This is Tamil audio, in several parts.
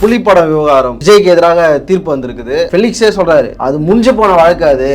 புலிப்படம் விவகாரம். விஜய்க்கு எதிராக தீர்ப்பு வந்திருக்குது. பெலிக்ஸே சொல்றாரு அது முடிஞ்சு போன வழக்கு அது.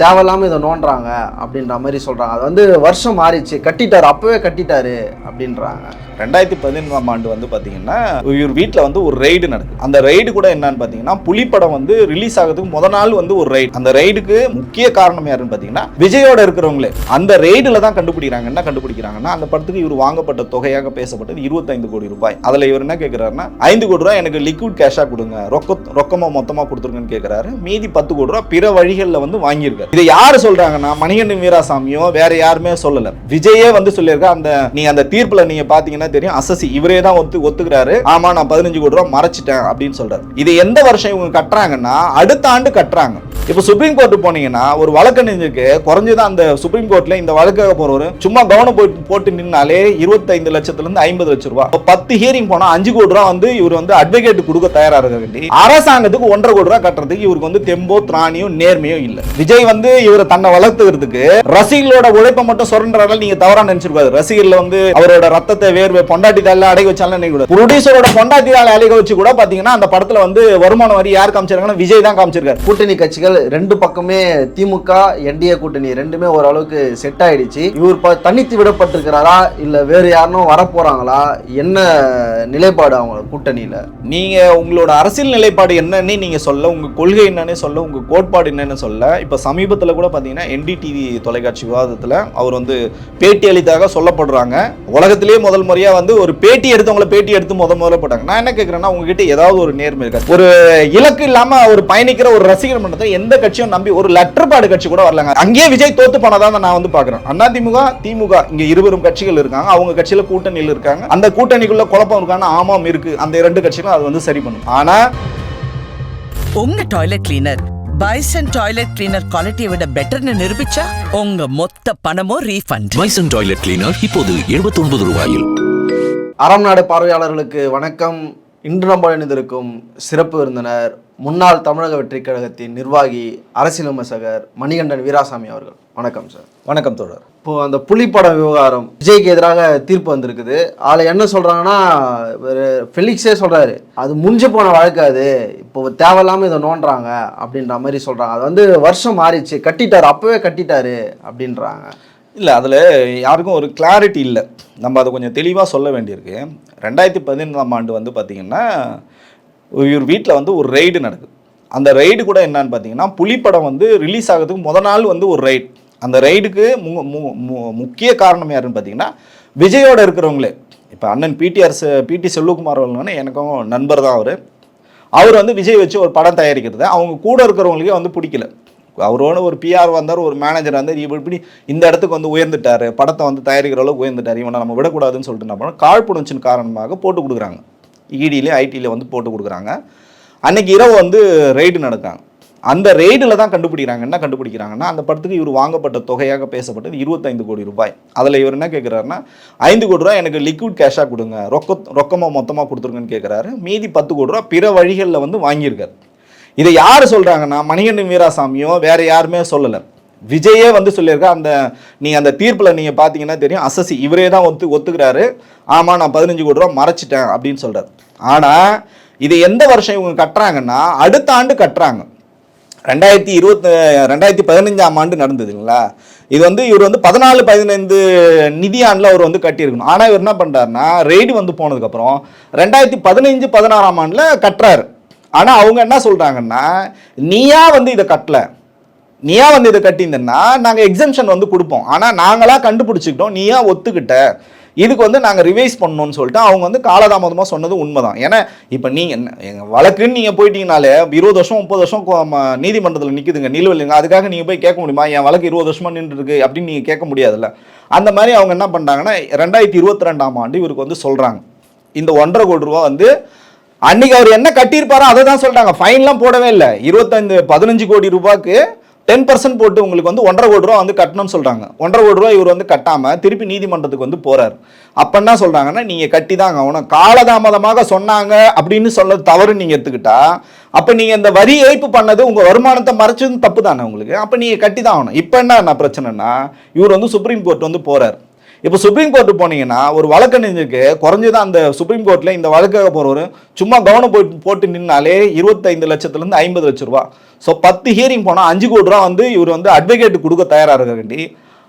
தேவையில்லாம இதை நோண்டுறாங்க அப்படின்ற மாதிரி சொல்றாங்க. அது வந்து வருஷம் மாறிச்சு. கட்டிட்டாரு அப்பவே கட்டிட்டாரு அப்படின்றாங்க. ரெண்டாயிரத்தி பதினொன்றாம் ஆண்டு வந்து பார்த்தீங்கன்னா இவர் வீட்டில் வந்து ஒரு ரைடு நடக்குது. அந்த ரைடு கூட என்னன்னு பார்த்தீங்கன்னா புலிப்படம் வந்து ரிலீஸ் ஆகிறதுக்கு முத நாள் வந்து ஒரு ரைடு அந்த ரைடுக்கு முக்கிய காரணம் யாருன்னு பார்த்தீங்கன்னா விஜயோட இருக்கிறவங்களே. அந்த ரைடில் தான் கண்டுபிடிக்கிறாங்க. என்ன கண்டுபிடிக்கிறாங்கன்னா அந்த படத்துக்கு இவர் வாங்கப்பட்ட தொகையாக பேசப்பட்டது இருபத்தைந்து கோடி ரூபாய். அதில் இவர் என்ன கேட்குறாருன்னா ஐந்து கோடி ரூபாய் எனக்கு லிக்விட் கேஷாக கொடுங்க. ரொக்க ரொக்கமாக மொத்தமாக கொடுத்துருங்கன்னு கேட்குறாரு மீதி பத்து கோடி ரூபா பிற வழிகளில் வந்து வாங்கியிருக்காரு. இதை யார் சொல்கிறாங்கன்னா மணிகண்டன் வீராசாமியோ வேற யாருமே சொல்லலை. விஜயே வந்து சொல்லியிருக்கா அந்த நீங்க அந்த தீர்ப்பில் நீங்க பார்த்தீங்கன்னா தெரியும் அசசி இவரே தான் ஒத்து ஒத்துக்கிறாரு. ஆமா நான் பதினஞ்சு கோடி ரூபா மறைச்சிட்டேன் அப்படின்னு சொல்கிறார் இது எந்த வருஷம் இவங்க கட்டுறாங்கன்னா அடுத்த ஆண்டு கட்டுறாங்க. இப்போ சுப்ரீம் கோர்ட்டு போனீங்கன்னா ஒரு வழக்கறிஞருக்கு குறைஞ்சது அந்த சுப்ரீம் கோர்ட்ல இந்த வழக்காக போறவர். சும்மா கவனம் போட்டு போட்டு நின்னாலே இருபத்தைந்து லட்சத்துல இருந்து ஐம்பது லட்சம் ரூபாய் பத்து ஹியரிங் போனா அஞ்சு கோடி ரூபா வந்து இவர் வந்து அட்வொகேட் கொடுக்க தயாரா இருக்காண்டி அரசாங்கத்துக்கு ஒன்றரை கோடி ரூபாய் கட்டுறதுக்கு இவருக்கு வந்து தெம்போ திராணியும் நேர்மையும் இல்ல. விஜய் வந்து இவரை தன்னை வளர்த்துக்கிறதுக்கு ரசிகர்களோட உழைப்பை மட்டும் சுரண்டால நீங்க தவறா நினைச்சிருக்காது. ரசிகர்ல வந்து அவரோட ரத்தத்தை வேர்வை பொண்டாட்டி தால அடை வச்சாலும் நினைக்க ப்ரொடியூசரோட பொண்டாட்டி தால அடை வச்சு கூட பாத்தீங்கன்னா அந்த படத்துல வந்து வருமான வரி யார் காமிச்சிருக்காங்கன்னா விஜய் தான் காமிச்சிருக்காரு. கூட்டணி கட்சிகள் ரெண்டு பக்கமே திமுக என்டிஏ கூட்டணி ரெண்டுமே ஓரளவுக்கு செட் ஆயிடுச்சு. இவர் தனித்து விடப்பட்டிருக்கிறாரா இல்ல வேறு யாருனும் வரப்போறாங்களா? என்ன நிலைப்பாடு அவங்க கூட்டணியில? நீங்கள் உங்களோட அரசியல் நிலைப்பாடு என்னன்னு நீங்கள் சொல்ல உங்கள் கொள்கை என்னன்னு சொல்ல உங்கள் கோட்பாடு என்னன்னு சொல்ல இப்போ சமீபத்தில் கூட பார்த்தீங்கன்னா என்டிடிவி தொலைக்காட்சி விவாதத்தில் அவர் வந்து பேட்டி அளித்தாக சொல்லப்படுறாங்க. உலகத்திலேயே முதல் முறையாக வந்து ஒரு பேட்டி எடுத்தவங்கள பேட்டி எடுத்து முத முதல்ல போட்டாங்க. நான் என்ன கேட்குறேன்னா உங்ககிட்ட ஏதாவது ஒரு நேர்மை இருக்கா? ஒரு இலக்கு இல்லாமல் அவர் பயணிக்கிற ஒரு ரசிகர் மன்றத்தை எந்த கட்சியும் நம்பி ஒரு லெட்டர்பாடு கட்சி கூட வரலாங்க. அங்கேயே விஜய் தோத்து போனதான் நான் வந்து பார்க்குறேன் அதிமுக திமுக இங்கே இருவரும் கட்சிகள் இருக்காங்க. அவங்க கட்சியில் கூட்டணியில் இருக்காங்க. அந்த கூட்டணிக்குள்ள குழப்பம் இருக்கான்னு ஆமாம் இருக்கு. அந்த இரண்டு கட்சிகளும் அது வந்து சரி பண்ணும். ஆனா உங்க toilet cleaner Bison toilet cleaner குவாலிட்டியை விட பெட்டர்னு நிரூபிச்சா உங்க மொத்த பணமும் ரீஃபண்ட் பைசன் டாய்லெட் கிளீனர் இப்போது 79 ரூபாயில். அறம் நாடு பார்வையாளர்களுக்கு வணக்கம். இன்று நம்ம இணைந்திருக்கும் சிறப்பு விருந்தினர் முன்னாள் தமிழக வெற்றி கழகத்தின் நிர்வாகி அரசியல் விமர்சகர் மணிகண்டன் வீராசாமி அவர்கள். வணக்கம் சார் வணக்கம் தோழர். இப்போ அந்த புலிப்படம் விவகாரம் விஜய்க்கு எதிராக தீர்ப்பு வந்திருக்குது. அதில் என்ன சொல்றாங்கன்னா இவரு ஃபெலிக்ஸே சொல்றாரு. அது முடிஞ்சு போன வழக்கு அது. இப்போ தேவையில்லாம இதை நோண்டுறாங்க அப்படின்ற மாதிரி சொல்றாங்க. அது வந்து வருஷம் மாறிச்சு. கட்டிட்டாரு. அப்பவே கட்டிட்டாரு அப்படின்றாங்க. இல்லை அதில் யாருக்கும் ஒரு கிளாரிட்டி இல்லை. நம்ம அதை கொஞ்சம் தெளிவாக சொல்ல வேண்டியிருக்கு. ரெண்டாயிரத்தி பதினொன்றாம் ஆண்டு வந்து பார்த்திங்கன்னா இவர் வீட்டில் வந்து ஒரு ரைடு நடக்குது. அந்த ரைடு கூட என்னன்னு பார்த்தீங்கன்னா புலிப்படம் வந்து ரிலீஸ் ஆகிறதுக்கு முத நாள் வந்து ஒரு ரைடு அந்த ரைடுக்கு மு மு- மு- முக்கிய காரணம் யாருன்னு பார்த்தீங்கன்னா விஜயோட இருக்கிறவங்களே. இப்போ அண்ணன் பிடிஆர் பிடி செல்வகுமார் அவர்கள்னா எனக்கும் நண்பர் தான் அவர். அவர் வந்து விஜய் வச்சு ஒரு படம் தயாரிக்கிறது. அவங்க கூட இருக்கிறவங்களுக்கே வந்து பிடிக்கல. அவரோட ஒரு பிஆர் வந்தார் ஒரு மேனேஜர் வந்தார். இவர் இப்படி இந்த இடத்துக்கு வந்து உயர்ந்துட்டாரு. படத்தை வந்து தயாரிக்கிற அளவுக்கு உயர்ந்துட்டார். இவனை நம்ம விடக்கூடாதுன்னு சொல்லிட்டு என்ன பண்ணோம்? காழ்ப்புணர்ச்சின் காரணமாக போட்டு கொடுக்குறாங்க. இடியிலே ஐடியில் வந்து போட்டு கொடுக்குறாங்க. அன்னைக்கு இரவு வந்து ரெய்டு நடக்காங்க. அந்த ரெய்டில் தான் கண்டுபிடிக்கிறாங்க. என்ன கண்டுபிடிக்கிறாங்கன்னா அந்த படத்துக்கு இவர் வாங்கப்பட்ட தொகையாக பேசப்பட்டது இருபத்தைந்து கோடி ரூபாய். அதில் இவர் என்ன கேட்குறாருன்னா ஐந்து கோடி ரூபா எனக்கு லிக்விட் கேஷாக கொடுங்க. ரொக்க ரொக்கமாக மொத்தமாக கொடுத்துருங்கன்னு கேட்குறாரு மீதி பத்து கோடி ரூபா பிற வழிகளில் வந்து வாங்கியிருக்காரு. இதை யார் சொல்கிறாங்கன்னா மணிகண்டன் வீராசாமியோ வேறு யாருமே சொல்லலை. விஜயே வந்து சொல்லியிருக்கா அந்த நீங்கள் அந்த தீர்ப்பில் நீங்கள் பார்த்தீங்கன்னா தெரியும் அசசி இவரே தான் ஒத்து ஒத்துக்கிறாரு. ஆமாம் நான் பதினஞ்சு கோடி ரூபா மறைச்சிட்டேன் அப்படின்னு சொல்கிறார் ஆனால் இது எந்த வருஷம் இவங்க கட்டுறாங்கன்னா அடுத்த ஆண்டு கட்டுறாங்க. ரெண்டாயிரத்தி இருபத்தி ரெண்டாயிரத்தி பதினஞ்சாம் ஆண்டு நடந்ததுங்களா இது வந்து இவர் வந்து பதினாலு பதினைந்து நிதியாண்டில் அவர் வந்து கட்டியிருக்கணும். ஆனால் இவர் என்ன பண்ணுறாருன்னா ரெய்டு வந்து போனதுக்கப்புறம் ரெண்டாயிரத்தி பதினஞ்சு பதினாறாம் ஆண்டில் கட்டுறாரு. ஆனால் அவங்க என்ன சொல்கிறாங்கன்னா நீயா வந்து இதை கட்டல. நீயா வந்து இதை கட்டியிருந்தேன்னா நாங்கள் எக்ஸம்ஷன் வந்து கொடுப்போம். ஆனால் நாங்களாக கண்டுபிடிச்சிக்கிட்டோம். நீயா ஒத்துக்கிட்ட. இதுக்கு வந்து நாங்கள் ரிவைஸ் பண்ணணும்னு சொல்லிட்டு அவங்க வந்து காலதாமதமாக சொன்னது உண்மைதான். ஏன்னா இப்போ நீங்கள் எங்கள் வழக்குன்னு நீங்கள் போயிட்டீங்கனாலே இருபது வருஷம் முப்பது வருஷம் ம- நீதிமன்றத்தில் நிற்குதுங்க நிலுவையில்லைங்க அதுக்காக நீங்கள் போய் கேட்க முடியுமா? என் வழக்கு இருபது வருஷமாக நின்றுருக்கு அப்படின்னு நீங்கள் கேட்க முடியாதுல்ல. அந்த மாதிரி அவங்க என்ன பண்ணுறாங்கன்னா ரெண்டாயிரத்தி இருபத்தி ரெண்டாம் ஆண்டு இவருக்கு வந்து சொல்கிறாங்க இந்த ஒன்றரை கோடி ரூபா வந்து அன்னைக்கு அவர் என்ன கட்டியிருப்பாரோ அதை தான் சொல்கிறாங்க ஃபைன்லாம் போடவே இல்லை. இருபத்தஞ்சு பதினஞ்சு கோடி ரூபாய்க்கு டென் பர்சன்ட் போட்டு உங்களுக்கு வந்து ஒன்றரை கோடி ரூபா வந்து கட்டணும்னு சொல்கிறாங்க ஒன்றரை கோடி ரூபா இவர் வந்து கட்டாமல் திருப்பி நீதிமன்றத்துக்கு வந்து போகிறார் அப்போ என்ன சொல்கிறாங்கன்னா நீங்கள் கட்டி தாங்க ஆகணும் காலதாமதமாக சொன்னாங்க அப்படின்னு சொல்ல தவறு நீங்கள் எடுத்துக்கிட்டா அப்போ நீங்கள் இந்த வரி ஏய்ப்பு பண்ணது உங்கள் வருமானத்தை மறைச்சதும் தப்பு தானே உங்களுக்கு? அப்போ நீங்கள் கட்டி தான் ஆகணும். இப்போ என்ன பிரச்சனைனா இவர் வந்து சுப்ரீம் கோர்ட் வந்து போகிறார் இப்போ சுப்ரீம் கோர்ட்டு போனீங்கன்னா ஒரு வழக்கறிஞருக்கு குறைஞ்சது அந்த சுப்ரீம் கோர்ட்டில் இந்த வழக்காக போகிறவர் சும்மா கவனம் போட்டு போட்டு நின்னாலே இருபத்தைந்து லட்சத்துலேருந்து ஐம்பது லட்ச ரூபா. ஸோ பத்து ஹியரிங் போனால் அஞ்சு கோடி ரூபா வந்து இவர் வந்து அட்வொகேட் கொடுக்க தயாராக இருக்க வேண்டி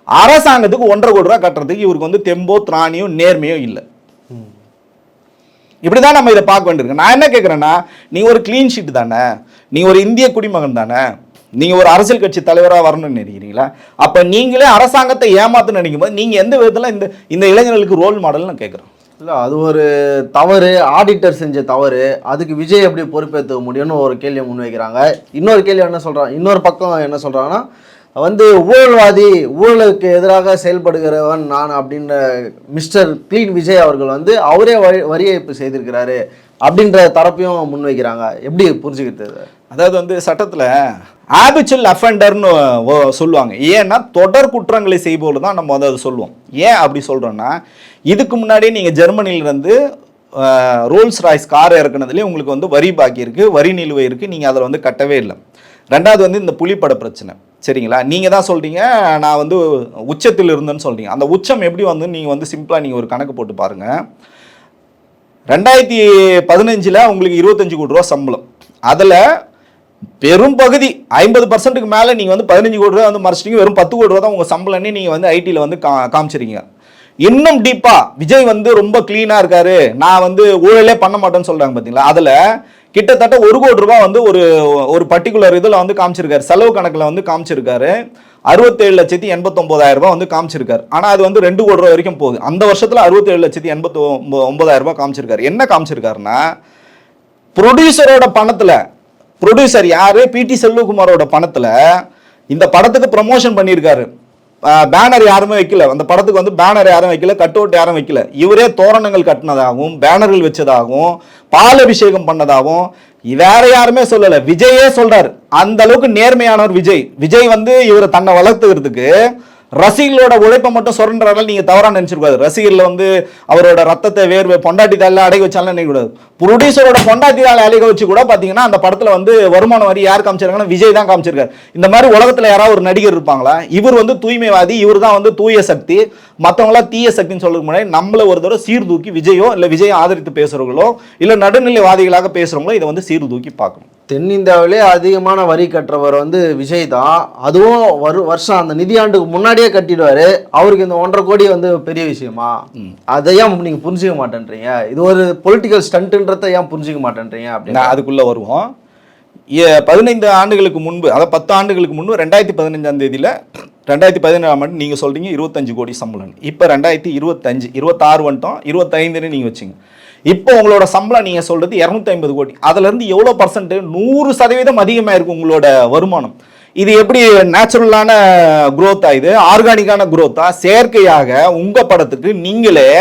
அரசாங்கத்துக்கு ஒன்றரை கோடி ரூபா கட்டுறதுக்கு இவருக்கு வந்து தெம்போ திராணியும் நேர்மையும் இல்லை. இப்படி தான் நம்ம இதை பார்க்க வேண்டியிருக்கு. நான் என்ன கேட்குறேன்னா நீ ஒரு க்ளீன் ஷீட் தானே. நீ ஒரு இந்திய குடிமகன் தானே. நீங்கள் ஒரு அரசியல் கட்சி தலைவராக வரணும்னு நினைக்கிறீங்களா? அப்போ நீங்களே அரசாங்கத்தை ஏமாத்துன்னு நினைக்கும் போது நீங்கள் எந்த விதத்தில் இந்த இந்த இளைஞர்களுக்கு ரோல் மாடல்னு நான் கேட்குறேன் இல்லை அது ஒரு தவறு. ஆடிட்டர் செஞ்ச தவறு. அதுக்கு விஜய் எப்படி பொறுப்பேற்றுக்க முடியும்னு ஒரு கேள்வியை முன்வைக்கிறாங்க இன்னொரு கேள்வி என்ன சொல்கிறாங்க இன்னொரு பக்கம் என்ன சொல்கிறாங்கன்னா வந்து ஊழல்வாதி ஊழலுக்கு எதிராக செயல்படுகிறவன் நான் அப்படின்ற மிஸ்டர் க்ளீன் விஜய் அவர்கள் வந்து அவரே வரி வரி ஏய்ப்பு செய்திருக்கிறாரு அப்படின்ற தரப்பையும் முன்வைக்கிறாங்க எப்படி புரிஞ்சுக்கிறது இதை? அதாவது வந்து சட்டத்தில் ஆபிச்சுவல் அஃபெண்டர்னு சொல்லுவாங்க. ஏன்னா தொடர் குற்றங்களை செய்போது தான் நம்ம வந்து அதை சொல்லுவோம். ஏன் அப்படி சொல்கிறோன்னா இதுக்கு முன்னாடி நீங்கள் ஜெர்மனியிலேருந்து ரோல்ஸ் ராய்ஸ் கார் இறக்குனதுலேயே உங்களுக்கு வந்து வரி பாக்கி இருக்குது வரி நிலுவை இருக்குது நீங்கள் அதில் வந்து கட்டவே இல்லை. ரெண்டாவது வந்து இந்த புலிப்பட பிரச்சனை. சரிங்களா? நீங்கள் தான் சொல்கிறீங்க நான் வந்து உச்சத்தில் இருந்தேன்னு சொல்கிறீங்க அந்த உச்சம் எப்படி வந்து நீங்கள் வந்து சிம்பிளாக நீங்கள் ஒரு கணக்கு போட்டு பாருங்கள் ரெண்டாயிரத்தி பதினஞ்சில் உங்களுக்கு இருபத்தஞ்சு கோடி ரூபா சம்பளம். அதில் பெரும் பகுதி ஐம்பது பர்சன்ட்டுக்கு மேலே நீங்கள் வந்து பதினஞ்சு கோடி ரூபா வந்து மறைச்சிட்டீங்க வெறும் பத்து கோடி ரூபா தான் உங்கள் சம்பளம்னே நீங்கள் வந்து ஐடியில் வந்து கா காமிச்சிருக்கீங்க. இன்னும் டீப்பாக விஜய் வந்து ரொம்ப க்ளீனாக இருக்காரு. நான் வந்து ஊழலே பண்ண மாட்டேன்னு சொல்கிறாங்க பார்த்தீங்களா அதில் கிட்டத்தட்ட ஒரு கோடி ரூபாய் வந்து ஒரு ஒரு பர்டிகுலர் இதில் வந்து காமிச்சிருக்காரு. செலவு கணக்கில் வந்து காமிச்சிருக்காரு. அறுபத்தேழு லட்சத்தி எண்பத்தொம்போதாயிரம் ரூபாய் வந்து காமிச்சிருக்காரு. ஆனால் அது வந்து ரெண்டு கோடி ரூபா வரைக்கும் போகுது. அந்த வருஷத்தில் அறுபத்தேழு லட்சத்தி எண்பத்தி ஒம்பதாயிரம் ரூபாய் காமிச்சிருக்காரு. என்ன காமிச்சிருக்காருன்னா ப்ரொடியூசரோட பணத்தில் ப்ரொடியூசர் யார்? பிடி செல்வகுமாரோட பணத்தில் இந்த படத்துக்கு ப்ரமோஷன் பண்ணியிருக்காரு. பேனர் யாருமே வைக்கல. அந்த படத்துக்கு வந்து பேனர் யாரும் வைக்கல கட் அவுட் யாரும் வைக்கல. இவரே தோரணங்கள் கட்டினதாகவும் பேனர்கள் வச்சதாகவும் பால் அபிஷேகம் பண்ணதாகவும் வேற யாருமே சொல்லல. விஜயே சொல்றாரு. அந்த அளவுக்கு நேர்மையானவர் விஜய். விஜய் வந்து இவரை தன்னை வளர்த்துக்கிறதுக்கு ரசிகர்களோட உழைப்பை மட்டும் சுரண்டுறாங்க நீங்கள் தவறாக நினச்சிருக்காது ரசிகர்கள் வந்து அவரோட ரத்தத்தை வேர்வை பொண்டாட்டி தால அடை வச்சாலும் நினைக்கக்கூடாது. ப்ரொடியூசரோட பொண்டாட்டி தால அடை வச்சு கூட பார்த்தீங்கன்னா அந்த படத்தில் வந்து வருமான வரி யார் காமிச்சிருக்காங்கன்னா விஜய் தான் காமிச்சிருக்காரு. இந்த மாதிரி உலகத்தில் யாராவது ஒரு நடிகர் இருப்பாங்களா? இவர் வந்து தூய்மைவாதி இவர் தான் வந்து தூய சக்தி. மற்றவங்களா தீய சக்தின்னு சொல்றதுக்கு முன்னாடி நம்மள ஒரு தடவை சீர்தூக்கி விஜயோ இல்ல விஜயை ஆதரித்து பேசுறவங்களோ இல்ல நடுநிலைவாதிகளாக பேசுறவங்களோ இதை வந்து சீர்தூக்கி பார்க்கணும். தென்னிந்தியாவிலே அதிகமான வரி கட்டுறவர் வந்து விஜய் தான். அதுவும் வரு வருஷம் அந்த நிதியாண்டுக்கு முன்னாடியே கட்டிடுவாரு. அவருக்கு இந்த ஒன்றரை கோடி வந்து பெரிய விஷயமா? அதை ஏன் நீங்க புரிஞ்சுக்க மாட்டேன்றீங்க? இது ஒரு பொலிட்டிக்கல் ஸ்டண்ட்ன்றத ஏன் புரிஞ்சுக்க மாட்டேன்றீங்க அப்படின்னு? அதுக்குள்ள வருவோம். பதினைந்து ஆண்டுகளுக்கு முன்பு அதாவது பத்து ஆண்டுகளுக்கு முன்பு ரெண்டாயிரத்தி பதினஞ்சாம் தேதியில் ரெண்டாயிரத்தி பதினேழாம் ஆண்டு நீங்கள் சொல்கிறீங்க இருபத்தஞ்சு கோடி சம்பளம். இப்போ ரெண்டாயிரத்தி இருபத்தஞ்சு இருபத்தாறு வந்துட்டோம் இருபத்தைந்துன்னு நீங்கள் வச்சுங்க. இப்போ உங்களோட சம்பளம் நீங்கள் சொல்கிறது இரநூத்தி ஐம்பது கோடி. அதுலேருந்து எவ்வளோ பர்சன்ட் நூறு சதவீதம் அதிகமாக இருக்கும் உங்களோட வருமானம். இது எப்படி நேச்சுரலான growth-ஆ இது? ஆர்கானிக்கான குரோத்தா செயற்கையாக உங்கள் படத்துக்கு நீங்களே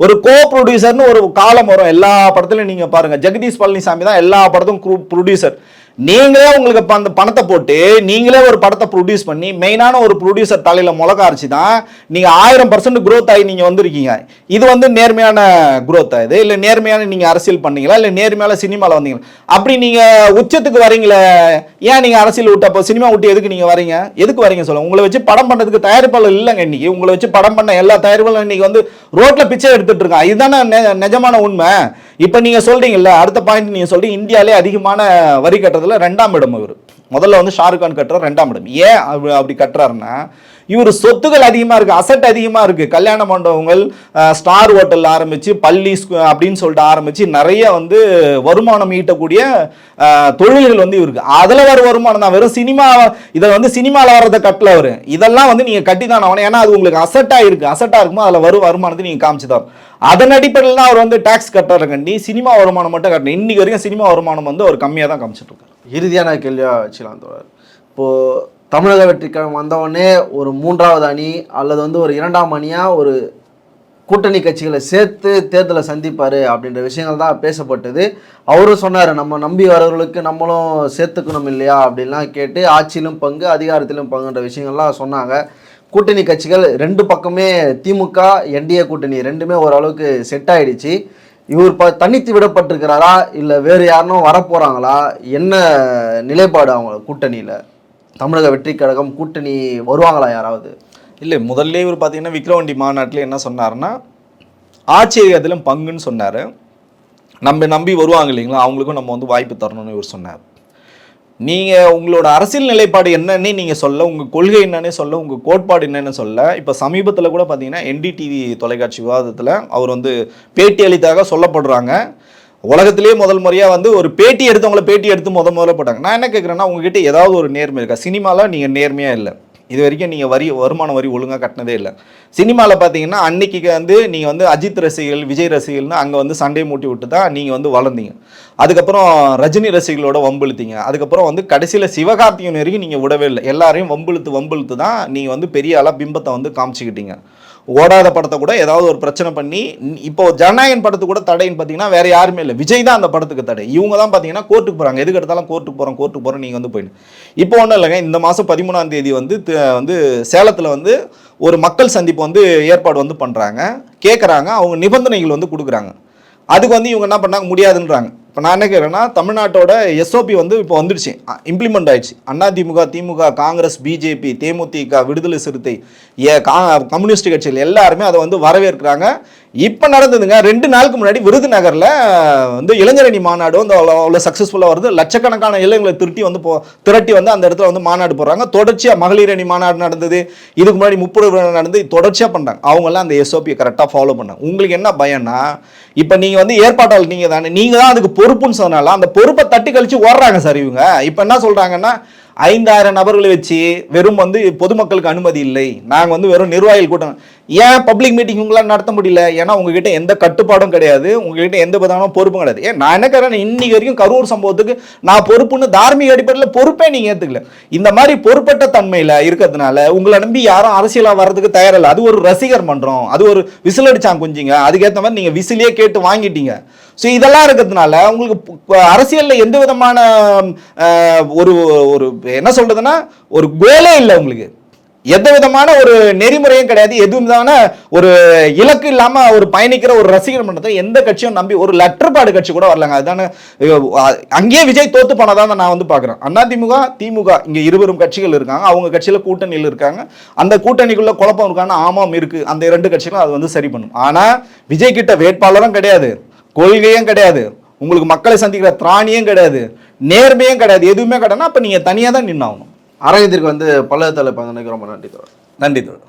ஒரு கோ ப்ரொடியூசர்னு ஒரு காலம் வரும். எல்லா படத்துலையும் நீங்கள் பாருங்கள் ஜெகதீஷ் பழனிசாமி தான் எல்லா படத்தும் ப்ரொடியூசர் நீங்களே உங்களுக்கு இப்போ அந்த பணத்தை போட்டு நீங்களே ஒரு படத்தை ப்ரொடியூஸ் பண்ணி மெயினான ஒரு ப்ரொடியூசர் தலையில் முளக அரைச்சி தான் நீங்கள் ஆயிரம் பர்சன்ட் க்ரோத் ஆகி நீங்கள் வந்திருக்கீங்க. இது வந்து நேர்மையான க்ரோத் ஆகுது இல்லை நேர்மையான நீங்கள் அரசியல் பண்ணீங்களா? இல்லை நேர்மையான சினிமாவில் வந்தீங்களா? அப்படி நீங்கள் உச்சத்துக்கு வரீங்களே. ஏன் நீங்கள் அரசியல் விட்டு அப்போ சினிமா விட்டு எதுக்கு நீங்கள் வரீங்க? எதுக்கு வரீங்க சொல்லுங்கள் உங்களை வச்சு படம் பண்ணுறதுக்கு தயாரிப்பாளர் இல்லைங்க இன்னைக்கு. உங்களை வச்சு படம் பண்ண எல்லா தயாரிப்பாளரும் இன்னைக்கு வந்து ரோட்டில் பிச்சை எடுத்துகிட்டு இருக்கான் இதுதானே நெ- நிஜமான உண்மை. இப்போ நீங்கள் சொல்கிறீங்கல்ல அடுத்த பாயிண்ட் நீங்கள் சொல்றீங்க இந்தியாவிலே அதிகமான வரி கட்டுறது கட்டுறதுல ரெண்டாம் இடம் இவர். முதல்ல வந்து ஷாருக் கான் கட்டுற ரெண்டாம் இடம். ஏன் அப்படி- அப்படி கட்டுறாருன்னா இவர் சொத்துக்கள் அதிகமாக இருக்குது அசட் அதிகமாக இருக்குது கல்யாண மண்டபங்கள் ஸ்டார் ஹோட்டல் ஆரம்பித்து பள்ளி ஸ்கூ- அப்படின்னு சொல்லிட்டு ஆரம்பித்து நிறைய வந்து வருமானம் ஈட்டக்கூடிய தொழில்கள் வந்து இருக்கு அதில் வர வருமானம் தான். வெறும் சினிமா இதை வந்து சினிமாவில் வர்றதை கட்டில் வரும் இதெல்லாம் வந்து நீங்கள் கட்டி தான் ஆகணும். ஏன்னா அது உங்களுக்கு அசட்டாக இருக்குது அசட்டாக இருக்குமோ அதில் வரும் வருமானத்தை நீங்கள் காமிச்சு தரும் அதன் அடிப்படையில் தான் அவர் வந்து டாக்ஸ் கட்டுறதுக்கண்டி சினிமா வருமானம் மட்டும் கட்டணும். இன்னைக்கு வரைக்கும் சினிமா வருமானம் வந்து அவர் கம்மியாக தான் காமிச்சிட்ருக்காரு இறுதியான கேள்வியாக வச்சுக்கலாம் தோழர். இப்போது தமிழக வெற்றிக்கழகம் வந்தவொடனே ஒரு மூன்றாவது அணி அல்லது வந்து ஒரு இரண்டாம் அணியாக ஒரு கூட்டணி கட்சிகளை சேர்த்து தேர்தலை சந்திப்பார் அப்படின்ற விஷயங்கள் தான் பேசப்பட்டது. அவரும் சொன்னார் நம்ம நம்பி வரவர்களுக்கு நம்மளும் சேர்த்துக்கணும் இல்லையா அப்படின்லாம் கேட்டு ஆட்சியிலும் பங்கு அதிகாரத்திலும் பங்குன்ற விஷயங்கள்லாம் சொன்னாங்க. கூட்டணி கட்சிகள் ரெண்டு பக்கமே திமுக என்டிஏ கூட்டணி ரெண்டுமே ஓரளவுக்கு செட் ஆகிடுச்சு இவர் ப தனித்து விடப்பட்டிருக்கிறாரா? இல்லை வேறு யாரும் வரப்போகிறாங்களா என்ன நிலைப்பாடு அவங்க கூட்டணியில்? தமிழக வெற்றி கழகம் கூட்டணி வருவாங்களா யாராவது? இல்லை முதல்ல இவர் பார்த்தீங்கன்னா விக்ரவாண்டி மாநாட்டில் என்ன சொன்னார்னா ஆட்சி அதிலும் பங்குன்னு சொன்னார். நம்ம நம்பி வருவாங்க இல்லைங்களா? அவங்களுக்கும் நம்ம வந்து வாய்ப்பு தரணும்னு இவர் சொன்னார். நீங்கள் உங்களோட அரசியல் நிலைப்பாடு என்னன்னு நீங்கள் சொல்ல உங்கள் கொள்கை என்னன்னு சொல்ல உங்கள் கோட்பாடு என்னன்னு சொல்ல இப்போ சமீபத்தில் கூட பார்த்தீங்கன்னா என்டிடிவி தொலைக்காட்சி விவாதத்தில் அவர் வந்து பேட்டி அளித்தாக சொல்லப்படுறாங்க. உலகத்திலேயே முதல் முறையாக வந்து ஒரு பேட்டி எடுத்தவங்கள பேட்டி எடுத்து முத முதல்ல போட்டாங்க. நான் என்ன கேட்குறேன்னா உங்ககிட்ட ஏதாவது ஒரு நேர்மை இருக்கா? சினிமாவில் நீங்கள் நேர்மையாக இல்லை. இது வரைக்கும் நீங்கள் வரி வருமான வரி ஒழுங்காக கட்டினதே இல்லை. சினிமாவில் பார்த்தீங்கன்னா அன்னைக்கு வந்து நீங்கள் வந்து அஜித் ரசிகர்கள் விஜய் ரசிகர்கள்னு அங்கே வந்து சண்டை மூட்டி விட்டு தான் நீங்கள் வந்து வளர்ந்தீங்க. அதுக்கப்புறம் ரஜினி ரசிகர்களோட வம்பிழுத்தீங்க. அதுக்கப்புறம் வந்து கடைசியில் சிவகார்த்திகேயன் வரைக்கும் நீங்கள் விடவே இல்லை. எல்லாரையும் வம்பிழுத்து வம்பிழுத்து தான் நீங்கள் வந்து பெரிய ஆளாக பிம்பத்தை வந்து காமிச்சிக்கிட்டீங்க. ஓடாத படத்தை கூட ஏதாவது ஒரு பிரச்சனை பண்ணி இப்போ ஜனநாயகன் படத்துக்கு கூட தடைன்னு பார்த்தீங்கன்னா வேற யாருமே இல்லை. விஜய் தான் அந்த படத்துக்கு தடை. இவங்க தான் பார்த்தீங்கன்னா கோர்ட்டுக்கு போகிறாங்க எதுக்கு எடுத்தாலும் கோர்ட்டுக்கு போகிறோம் கோர்ட்டுக்கு போகிறோம் நீங்கள் வந்து போயிடு. இப்போ ஒன்றும் இல்லைங்க. இந்த மாதம் பதிமூணாம் தேதி வந்து த- வந்து சேலத்தில் வந்து ஒரு மக்கள் சந்திப்பு வந்து ஏற்பாடு வந்து பண்ணுறாங்க கேட்குறாங்க அவங்க நிபந்தனைகள் வந்து கொடுக்குறாங்க. அதுக்கு வந்து இவங்க என்ன பண்ணாங்க? முடியாதுன்றாங்க. இப்போ நான் என்ன கேட்குறேன்னா தமிழ்நாட்டோட எஸ்ஓபி வந்து இப்போ வந்துடுச்சு. இம்ப்ளிமெண்ட் ஆயிடுச்சு. அண்ணா திமுக திமுக காங்கிரஸ் பிஜேபி தேமுதிக விடுதலை சிறுத்தை ஏ கா கம்யூனிஸ்ட் கட்சிகள் எல்லாருமே அதை வந்து வரவேற்கிறாங்க. இப்போ நடந்ததுங்க ரெண்டு நாளுக்கு முன்னாடி விருதுநகரில் வந்து இளைஞரணி மாநாடு வந்து அவ்வளோ அவ்வளோ சக்ஸஸ்ஃபுல்லாக வருது. லட்சக்கணக்கான இளைஞர்களை திருட்டி வந்து போ திரட்டி வந்து அந்த இடத்துல வந்து மாநாடு போடுறாங்க. தொடர்ச்சியாக மகளிர் அணி மாநாடு நடந்தது. இதுக்கு முன்னாடி முப்பது நடந்து தொடர்ச்சியாக பண்ணுறாங்க அவங்கெல்லாம் அந்த எஸ்ஓபியை கரெக்டாக ஃபாலோ பண்ணாங்க. உங்களுக்கு என்ன பயம்னா இப்போ நீங்கள் வந்து ஏற்பாட்டாளர் நீங்கள் தானே நீங்கள் தான் அதுக்கு பொறுப்புன்னு சொன்னால அந்த பொறுப்பை தட்டி கழித்து ஓடுறாங்க சார் இவங்க. இப்போ என்ன சொல்கிறாங்கன்னா ஐந்தாயிரம் நபர்களை வச்சு வெறும் வந்து பொதுமக்களுக்கு அனுமதி இல்லை. நாங்கள் வந்து வெறும் நிர்வாகிகள் கூட்டம். ஏன் பப்ளிக் மீட்டிங் உங்களால் நடத்த முடியல? ஏன்னா உங்ககிட்ட எந்த கட்டுப்பாடும் கிடையாது. உங்ககிட்ட எந்த விதமான பொறுப்பும் கிடையாது. ஏன் நான் என்ன கேட்குறேன் இன்னைக்கு வரைக்கும் கரூர் சம்பவத்துக்கு நான் பொறுப்புன்னு தார்மீக அடிப்படையில் பொறுப்பே நீங்கள் ஏற்றுக்கல இந்த மாதிரி பொறுப்பட்ட தன்மையில் இருக்கிறதுனால உங்களை நம்பி யாரும் அரசியலாக வர்றதுக்கு தயாரில்லை. அது ஒரு ரசிகர் மன்றம். அது ஒரு விசில் அடிச்சாங்க குஞ்சிங்க. அதுக்கேற்ற மாதிரி நீங்கள் விசிலே கேட்டு வாங்கிட்டீங்க. ஸோ இதெல்லாம் இருக்கிறதுனால உங்களுக்கு அரசியலில் எந்த விதமான ஒரு ஒரு என்ன சொல்கிறதுன்னா ஒரு கோலே இல்லை உங்களுக்கு. எந்த விதமான ஒரு நெறிமுறையும் கிடையாது. எது விதமான ஒரு இலக்கு இல்லாமல் ஒரு பயணிக்கிற ஒரு ரசிகர் மன்றத்தை எந்த கட்சியும் நம்பி ஒரு லெட்டர்பாடு கட்சி கூட வரலங்க. அதுதானே அங்கேயே விஜய் தோத்து போனதான் நான் வந்து பார்க்குறேன் அதிமுக திமுக இங்கே இருவரும் கட்சிகள் இருக்காங்க. அவங்க கட்சியில் கூட்டணியில் இருக்காங்க. அந்த கூட்டணிக்குள்ளே குழப்பம் இருக்கான ஆமாம் இருக்குது அந்த இரண்டு கட்சிகளும் அது வந்து சரி பண்ணும். ஆனால் விஜய் கிட்ட வேட்பாளரும் கிடையாது. கொள்கையும் கிடையாது. உங்களுக்கு மக்களை சந்திக்கிற திராணியும் கிடையாது. நேர்மையும் கிடையாது. எதுவுமே கிடையாதுன்னா அப்ப நீங்க தனியா தான் நின்னாகணும். அரங்கத்திற்கு வந்து பல்லவ தலைப்பு ரொம்ப நன்றி தோழர். நன்றி தோழர்.